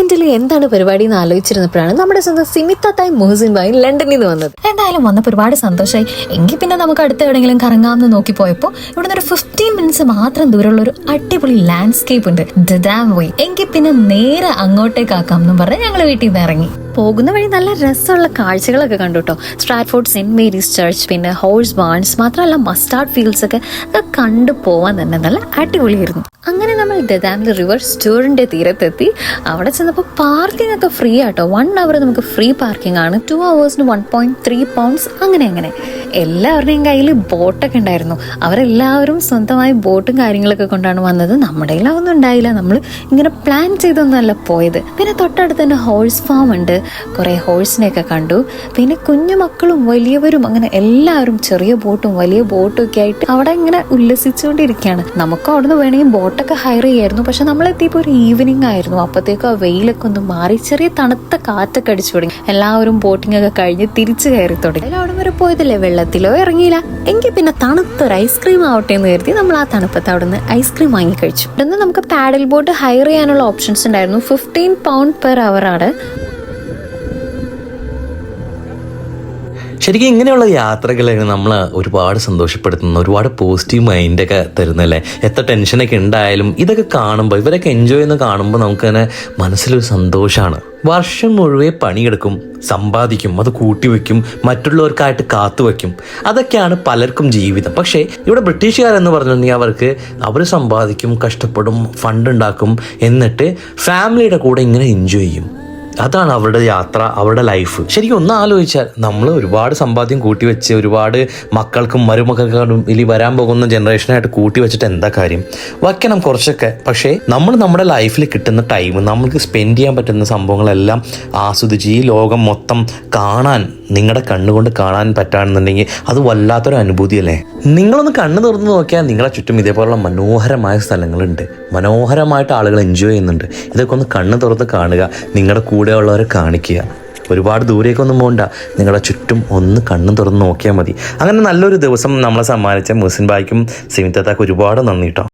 വീക്കെൻഡിൽ എന്താണ് പരിപാടി എന്ന് ആലോചിച്ചിരുന്നപ്പോഴാണ് നമ്മുടെ സ്വന്തം സിമിത്താത്തായി മുഹസിൻ ഭായി ലണ്ടനിൽ നിന്ന് വന്നത്. എന്തായാലും വന്നപ്പോൾ ഒരുപാട് സന്തോഷമായി എങ്കിൽ പിന്നെ നമുക്ക് അടുത്ത് എവിടെയെങ്കിലും കറങ്ങാമെന്ന് നോക്കി പോയപ്പോൾ നിന്ന് ഒരു ഫിഫ്റ്റീൻ മിനിറ്റ്സ് മാത്രം ദൂരമുള്ള ഒരു അടിപൊളി ലാൻഡ്സ്കേപ്പ് ഉണ്ട്. ദാം വൈ എങ്കിൽ പിന്നെ നേരെ അങ്ങോട്ടേക്കാക്കാം എന്നും പറഞ്ഞ് ഞങ്ങൾ വീട്ടിൽ നിന്ന് ഇറങ്ങി. പോകുന്ന വഴി നല്ല രസമുള്ള കാഴ്ചകളൊക്കെ കണ്ടു കേട്ടോ. സ്ട്രാറ്റ്ഫോർഡ് സെന്റ് മേരീസ് ചർച്ച് പിന്നെ ഹോഴ്സ് ബാൺസ് മാത്രമല്ല മസ്റ്റാർഡ് ഫീൽഡ്സ് ഒക്കെ കണ്ടു പോവാൻ തന്നെ നല്ല അടിപൊളിയായിരുന്നു. അങ്ങനെ നമ്മൾ ദദാമിൽ റിവർ സ്റ്റോറിന്റെ തീരത്തെത്തി. അവിടെ ചെന്നപ്പോൾ പാർക്കിംഗ് ഒക്കെ ഫ്രീ ആട്ടോ. വൺ അവർ നമുക്ക് ഫ്രീ പാർക്കിംഗ് ആണ്. ടു അവേഴ്സിന് വൺ പോയിന്റ് ത്രീ പൗണ്ട്സ് അങ്ങനെ അങ്ങനെ. എല്ലാവരുടെയും കയ്യിൽ ബോട്ടൊക്കെ ഉണ്ടായിരുന്നു. അവരെല്ലാവരും സ്വന്തമായി ബോട്ടും കാര്യങ്ങളൊക്കെ കൊണ്ടാണ് വന്നത്. നമ്മുടെ കയ്യിൽ ഉണ്ടായില്ല. നമ്മൾ ഇങ്ങനെ പ്ലാൻ ചെയ്തൊന്നുമല്ല പോയത്. പിന്നെ തൊട്ടടുത്ത് തന്നെ ഹോഴ്സ് ഫാം ഉണ്ട്. കുറേ ഹോഴ്സിനെയൊക്കെ കണ്ടു. പിന്നെ കുഞ്ഞു മക്കളും വലിയവരും അങ്ങനെ എല്ലാവരും ചെറിയ ബോട്ടും വലിയ ബോട്ടും ഒക്കെ ആയിട്ട് അവിടെ ഇങ്ങനെ ഉല്ലസിച്ചുകൊണ്ടിരിക്കുകയാണ്. നമുക്ക് അവിടുന്ന് വേണമെങ്കിൽ ബോട്ടൊക്കെ ഹയർ ചെയ്യായിരുന്നു. പക്ഷെ നമ്മളെത്തിയപ്പോൾ ഒരു ഈവനിങ് ആയിരുന്നു. അപ്പോഴത്തേക്കും ആ വെയിലൊക്കെ ഒന്ന് മാറി ചെറിയ തണുത്ത കാറ്റൊക്കെ അടിച്ചു തുടങ്ങി. എല്ലാവരും ബോട്ടിംഗ് ഒക്കെ കഴിഞ്ഞ് തിരിച്ചു കയറി തുടങ്ങി. അവിടെ വരെ പോയതല്ലേ? വെള്ളത്തിലോ ഇറങ്ങിയില്ല. എങ്കിൽ പിന്നെ തണുത്തൊരു ഐസ്ക്രീം ആവട്ടെ എന്ന് കരുതി നമ്മൾ ആ തണുപ്പത്ത് അവിടെ നിന്ന് ഐസ്ക്രീം വാങ്ങി കഴിച്ചു. ഇവിടുന്ന് നമുക്ക് പാഡൽ ബോട്ട് ഹയർ ചെയ്യാനുള്ള ഓപ്ഷൻസ് ഉണ്ടായിരുന്നു. ഫിഫ്റ്റീൻ പൗണ്ട് പെർ അവർ ആണ്. ശരിക്കും ഇങ്ങനെയുള്ള യാത്രകളാണ് നമ്മൾ ഒരുപാട് സന്തോഷപ്പെടുത്തുന്ന ഒരുപാട് പോസിറ്റീവ് മൈൻഡൊക്കെ തരുന്നല്ലേ? എത്ര ടെൻഷനൊക്കെ ഉണ്ടായാലും ഇതൊക്കെ കാണുമ്പോൾ ഇവരൊക്കെ എൻജോയ് ചെയ്യുന്ന കാണുമ്പോൾ നമുക്ക് തന്നെ മനസ്സിലൊരു സന്തോഷമാണ് വർഷം മുഴുവൻ പണിയെടുക്കും സമ്പാദിക്കും അത് കൂട്ടിവെക്കും മറ്റുള്ളവർക്കായിട്ട് കാത്തുവെക്കും അതൊക്കെയാണ് പലർക്കും ജീവിതം. പക്ഷേ ഇവിടെ ബ്രിട്ടീഷുകാരെന്ന് പറഞ്ഞിട്ടുണ്ടെങ്കിൽ അവർക്ക് അവർ സമ്പാദിക്കും കഷ്ടപ്പെടും ഫണ്ട് ഉണ്ടാക്കും എന്നിട്ട് ഫാമിലിയുടെ കൂടെ ഇങ്ങനെ എൻജോയ് ചെയ്യും. അതാണ് അവരുടെ യാത്ര അവരുടെ ലൈഫ് ശരിക്കും ഒന്ന് ആലോചിച്ചാൽ നമ്മൾ ഒരുപാട് സമ്പാദ്യം കൂട്ടി വെച്ച് ഒരുപാട് മക്കൾക്കും മരുമക്കൾക്കും ഇനി വരാൻ പോകുന്ന ജനറേഷനായിട്ട് കൂട്ടി വെച്ചിട്ട് എന്താ കാര്യം? വയ്ക്കണം കുറച്ചൊക്കെ. പക്ഷേ നമ്മൾ നമ്മുടെ ലൈഫിൽ കിട്ടുന്ന ടൈം നമുക്ക് സ്പെൻഡ് ചെയ്യാൻ പറ്റുന്ന സംഭവങ്ങളെല്ലാം ആസ്വദിച്ച് ഈ ലോകം മൊത്തം കാണാൻ നിങ്ങളുടെ കണ്ണുകൊണ്ട് കാണാൻ പറ്റാണെന്നുണ്ടെങ്കിൽ അത് വല്ലാത്തൊരു അനുഭൂതിയല്ലേ നിങ്ങളൊന്ന് കണ്ണു തുറന്ന് നോക്കിയാൽ നിങ്ങളെ ചുറ്റും ഇതേപോലുള്ള മനോഹരമായ സ്ഥലങ്ങളുണ്ട്. മനോഹരമായിട്ട് ആളുകൾ എൻജോയ് ചെയ്യുന്നുണ്ട്. ഇതൊക്കെ ഒന്ന് കണ്ണു തുറന്ന് കാണുക നിങ്ങളുടെ കൂടെയുള്ളവരെ കാണിക്കുക. ഒരുപാട് ദൂരേക്കൊന്നും പോകണ്ട നിങ്ങളുടെ ചുറ്റും ഒന്ന് കണ്ണും തുറന്ന് നോക്കിയാൽ മതി. അങ്ങനെ നല്ലൊരു ദിവസം നമ്മളെ സമ്മാനിച്ച മുസിൻ ബായ്ക്കും സിമിത്തത്താക്കും ഒരുപാട് നന്ദി കേട്ടോ